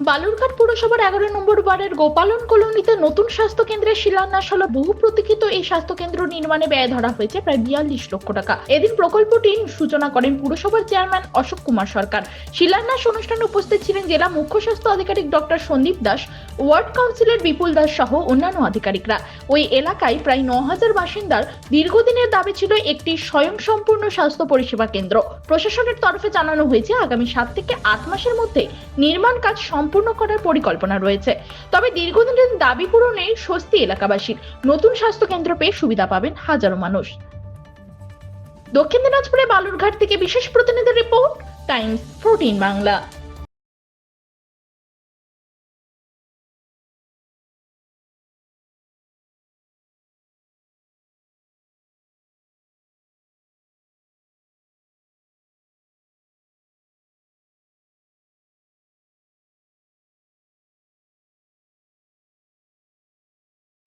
বালুরঘাট পুরসভার এগারো নম্বর ওয়ার্ডের গোপালন কলোনিতে নতুন স্বাস্থ্য কেন্দ্রের শিলান্যাস হলো। বহু প্রতীক্ষিত এই স্বাস্থ্য কেন্দ্র নির্মাণে ব্যয় ধরা হয়েছে প্রায় বিয়াল্লিশ লক্ষ টাকা। এদিন প্রকল্পটির সূচনা করেন পুরসভার চেয়ারম্যান অশোক কুমার সরকার। শিলান্যাস অনুষ্ঠানে উপস্থিত ছিলেন জেলা মুখ্য স্বাস্থ্য আধিকারিক doctor Sandip Das, ward councillor Bipul Das সহ অন্যান্য আধিকারিকরা। ওই এলাকায় প্রায় ন হাজার বাসিন্দার দীর্ঘদিনের দাবি ছিল একটি স্বয়ংসম্পূর্ণ স্বাস্থ্য পরিষেবা কেন্দ্র। প্রশাসনের তরফে জানানো হয়েছে, আগামী সাত থেকে আট মাসের মধ্যে নির্মাণ কাজ সম্পূর্ণ করার পরিকল্পনা রয়েছে। তবে দীর্ঘদিনের দাবি পূরণে স্বস্তি এলাকাবাসীর। নতুন স্বাস্থ্য কেন্দ্র পেয়ে সুবিধা পাবেন হাজারো মানুষ। দক্ষিণ দিনাজপুরে বালুরঘাট থেকে বিশেষ প্রতিনিধি রিপোর্ট, টাইমস ফোরটিন বাংলা।